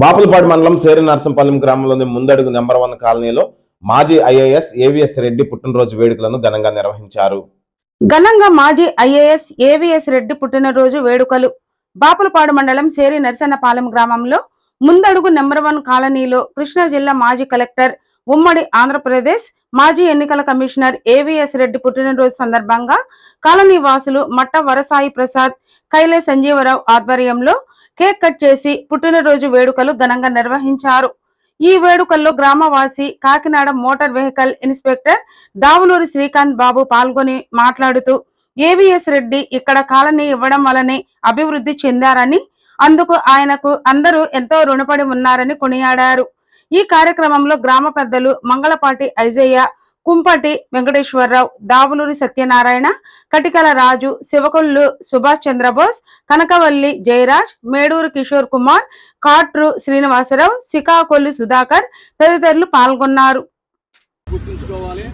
బాపులపాడు మండలం సేరి నరసింపల్లి గ్రామంలోని ముందడుగు నెంబర్ వన్ కాలనీలో మాజీ ఐఏఎస్ ఏవిఎస్ రెడ్డి పుట్టినరోజు వేడుకలను ఘనంగా నిర్వహించారు. ఘనంగా మాజీ ఐఏఎస్ ఏవిఎస్ రెడ్డి పుట్టినరోజు వేడుకలు బాపులపాడు మండలం సేరి నరసన్నపాలెం గ్రామంలో ముందడుగు నెంబర్ వన్ కాలనీలో కృష్ణా జిల్లా మాజీ కలెక్టర్ ఉమ్మడి ఆంధ్రప్రదేశ్ మాజీ ఎన్నికల కమిషనర్ ఏవిఎస్ రెడ్డి పుట్టినరోజు సందర్భంగా కాలనీ వాసులు మట్ట వరసాయి ప్రసాద్ కైలే సంజీవరావు ఆధ్వర్యంలో కేక్ కట్ చేసి పుట్టినరోజు వేడుకలు ఘనంగా నిర్వహించారు. ఈ వేడుకల్లో గ్రామవాసి Kakinada motor vehicle inspector Davuluri Srikanth Babu పాల్గొని మాట్లాడుతూ ఏవిఎస్ రెడ్డి ఇక్కడ కాలనీ ఇవ్వడం వలనే అభివృద్ధి చెందారని అందుకు ఆయనకు అందరూ ఎంతో రుణపడి ఉన్నారని కొనియాడారు. ఈ కార్యక్రమంలో గ్రామ పెద్దలు మంగళపాటి ఐజయ్య కుంపటి వెంకటేశ్వరరావు దావులూరి సత్యనారాయణ కటికల రాజు శివకొల్లు సుభాష్ చంద్రబోస్ కనకవల్లి జయరాజ్ మేడూరు కిషోర్ కుమార్ కాట్రు శ్రీనివాసరావు సికాకొల్లు సుధాకర్ తదితరులు పాల్గొన్నారు. గుర్తుంచుకోవాలి.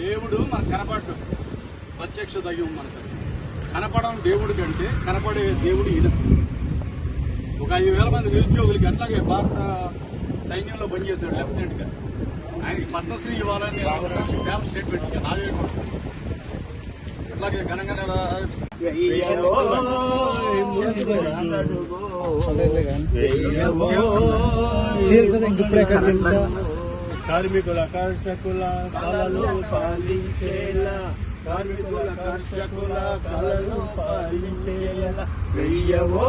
దేవుడు ప్రత్యక్ష దయ్యం మనకు. కనపడడం దేవుడి కంటే కనపడే దేవుడు ఈయన. ఒక ఐదు వేల మంది నిరుద్యోగులకి అట్లాగే భారత సైన్యంలో పనిచేశాడు లెఫ్టినెంట్గా ఆయనకి పద్మశ్రీ ఇవ్వాలని డ్యామ్ స్టేట్మెంట్ ఇక నాదే అట్లాగే ఘనంగా కార్మికుల కర్షకుల కళలు పాలించేలా. కార్మికుల కర్షకుల కళలు పాలించేలా. వెయ్యవో